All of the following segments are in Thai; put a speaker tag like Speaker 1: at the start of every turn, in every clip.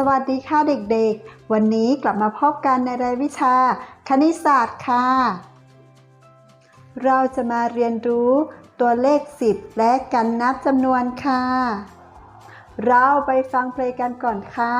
Speaker 1: สวัสดีค่ะเด็กๆ วันนี้กลับมาพบกันในรายวิชา คณิตศาสตร์ค่ะ เราจะมาเรียนรู้ตัวเลข 10 และการนับจำนวนค่ะ เราไปฟังเพลงกันก่อนค่ะ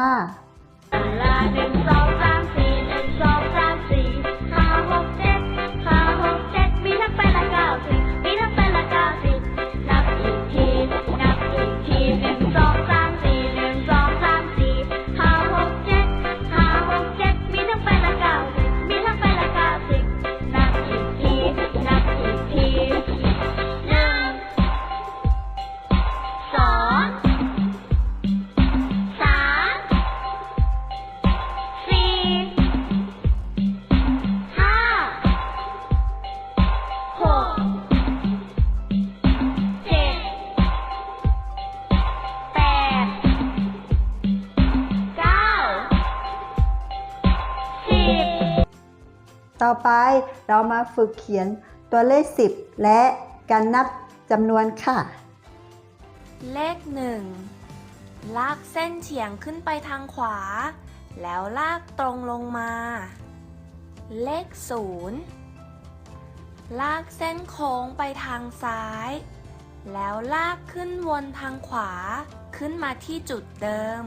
Speaker 1: ต่อไปเรามาฝึกเขียนตัวเลข 10 และการนับจำนวนค่ะ
Speaker 2: เลขหนึ่งลากเส้นเฉียงขึ้นไปทางขวา แล้วลากตรงลงมา เลขศูนย์ลากเส้นโค้งไปทางซ้าย แล้วลากขึ้นวนทางขวาขึ้นมาที่จุดเดิม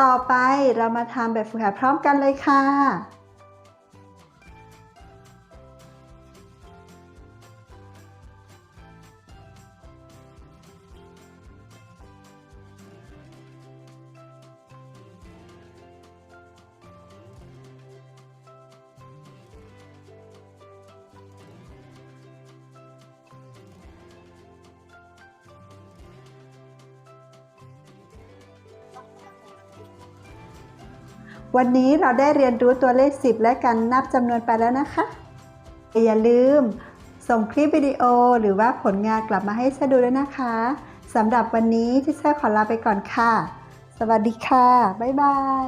Speaker 1: ต่อไปเรามาทำแบบฝึกหัดพร้อมกันเลยค่ะ วันนี้เราได้เรียนรู้ตัวเลข 10 และการนับจำนวนไปแล้วนะคะ อย่าลืม ส่งคลิปวิดีโอหรือว่าผลงานกลับมาให้เชาดูด้วยนะคะสำหรับวันนี้ที่เชาขอลาไปก่อนค่ะ สวัสดีค่ะ บ๊ายบาย